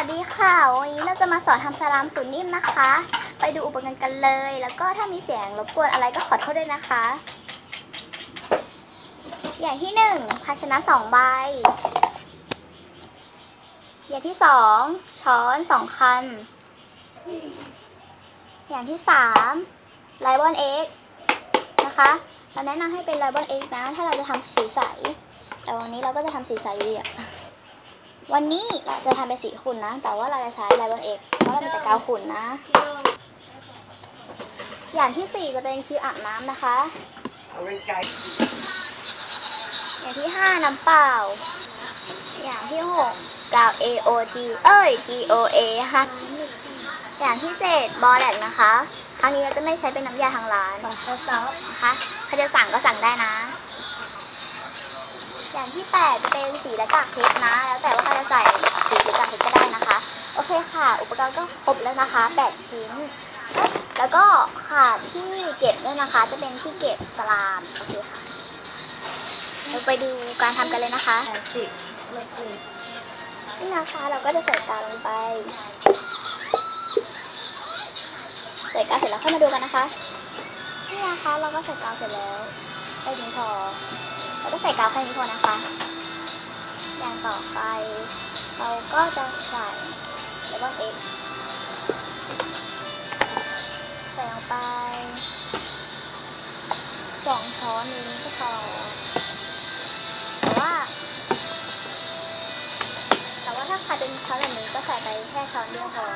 วัสดีค่ะ วันนี้เราจะมาสอนทำสลามสูตรนิ่มนะคะ ไปดูอุปกรณ์กันเลย แล้วก็ถ้ามีเสียงรบกวนอะไรก็ขอโทษด้วยนะคะ อย่างที่หนึ่งภาชนะสองใบ อย่างที่สองช้อนสองคัน อย่างที่สามไลบอนเอ็กนะคะ เราแนะนำให้เป็นไลบอนเอ็กนะ ถ้าเราจะทำสีใส แต่วันนี้เราก็จะทำสีใสอยู่ดีอะ วันนี้เราจะทำเป็นสีขุ่นนะ แต่ว่าเราจะใช้ไลบอนเอกเพราะเราเป็นแต่กาวขุ่นนะ อย่างที่สี่จะเป็นคิวอาบน้ำนะคะอย่างที่ห้าน้ำเปล่า อย่างที่หกกาว AOT เอ้ย TOA ค่ะ อย่างที่เจ็ดบอแลกนะคะ ครั้งนี้เราจะไม่ใช้เป็นน้ำยาทางร้านนะคะถ้าจะสั่งก็สั่งได้นะ อย่างที่แปดจะเป็นสีและกากเพชรนะ แล้วแต่ว่าใครจะใส่สีหรือกากเพชรก็ได้นะคะ โอเคค่ะ อุปกรณ์ก็ครบแล้วนะคะแปดชิ้น แล้วก็ค่ะที่เก็บเนี่ยนะคะ จะเป็นที่เก็บสลาม โอเคค่ะ เราไปดูการทำกันเลยนะคะสิบนี่นะคะเราก็จะใส่กาวลงไป ใส่กาวเสร็จแล้วค่อยมาดูกันนะคะ นี่นะคะเราก็ใส่กาวเสร็จแล้วแค่นี้พอ เราก็ใส่กาวแค่นี้พอนะคะ อย่างต่อไป เราก็จะใส่เลมอนเอ็กใส่ลงไปสองช้อนนี้ก็พอแต่ว่า แต่ว่าถ้าใครเป็นช้อนแบบนี้ก็ใส่ไปแค่ช้อนเดียวพอ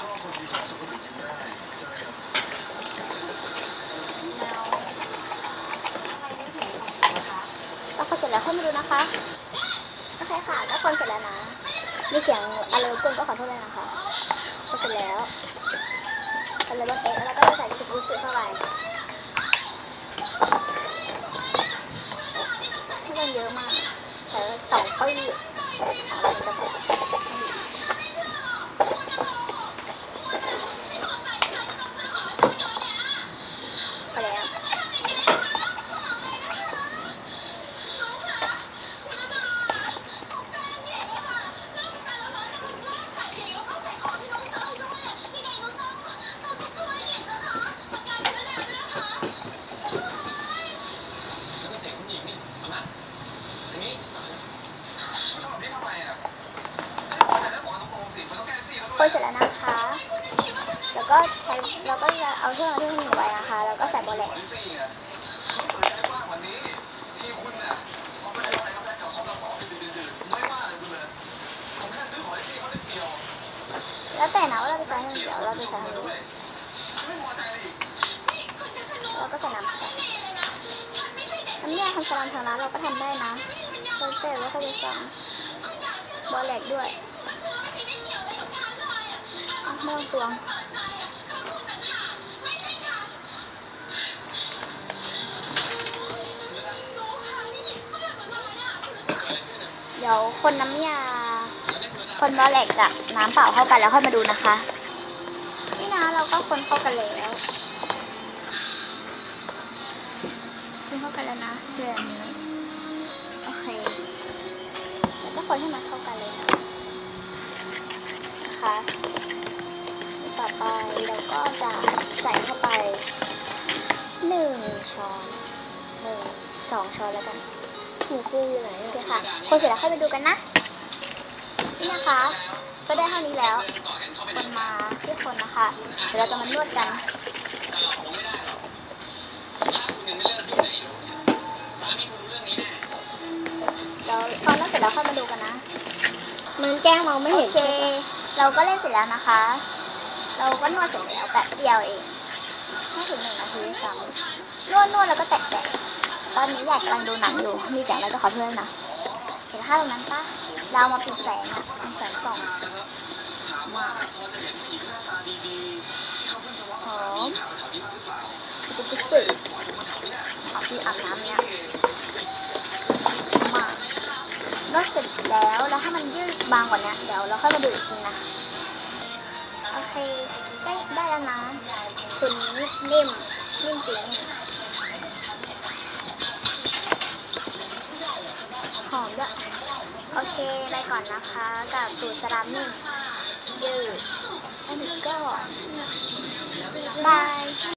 ก็คนเสร็จ แล้วค่อยมาดูนะคะ โอเคค่ะก็คนเสร็จแล้วนะ มีเสียงอะไรรบกวนก็ขอโทษเลยนะคะพอเสร็จแล้วเอาเลยว่าเอ็กแล้วก็ใส่ชุดบูสึเข้าไปให้มันเยอะมากใส่สองตื้ออะไรจะพอไปแล้ว คนเสร็จแล้วนะคะ แล้วก็ใช้เราก็จะเอาเครื่องที่หนึ่งไว้นะคะ แล้วก็ใส่โบแลกแล้วแต่นะว่าเราจะใช้ให้มันเดียวเราจะใช้ให้มันเราก็ใส่น้ำไปน้ำยทำสลัมทางร้านเราก็ทำได้นะแล้วแต่ว่าเขาจะสั่งโบแลกด้วยไม่ต้องตวงเดี๋ยวคนน้ำยา คนบอแหลกกับน้ำเปล่าเข้ากันแล้วค่อยมาดูนะคะ นี่นะเราก็คนเข้ากันแล้ว เข้ากันแล้วนะเรื่องนี้โอเคแล้วก็คนให้มันเข้ากันเลยนะคะต่อไปเราก็จะใส่เข้าไปหนึ่งช้อนหนึ่งสองช้อนแล้วกันถูกคู่อยู่ไหนโอเคค่ะ คนเสร็จแล้วค่อยไปดูกันนะ นี่นะคะ ก็ได้เท่านี้แล้วคนมาที่คนนะคะ เดี๋ยวเราจะมานวดกัน แกล้งมองไม่โอเห็นเคเราก็เล่นเสร็จแล้วนะคะ เราก็นวดเสร็จแล้วแบบเดียวเองไม่ถึงหนึ่งนาทีด้วยซ้ำนวดนวดแล้วก็แตะแตะตอนนี้อยากกำลังดูหนังอยู่ มีแสงอะไรก็ขอโทษด้วยนะเห็นภาพตรงนั้นปะเราเอามาปิดแสงอะเป็นแสงส่องมาหอมสกุปกุสึขอที่อาบน้ำเนี่ยมาก นวดเสร็จแล้ว แล้วถ้ามันยืด บางกว่านี้เดี๋ยวเราค่อยมาดูอีกทีนะ โอเค ได้ได้แล้วนะส่วนนี้นิ่มนิ่มจริงหอมด้วย โอเคไปก่อนนะคะ กับสูตรสลัมนิ่งยืดอันนี้ก็บาย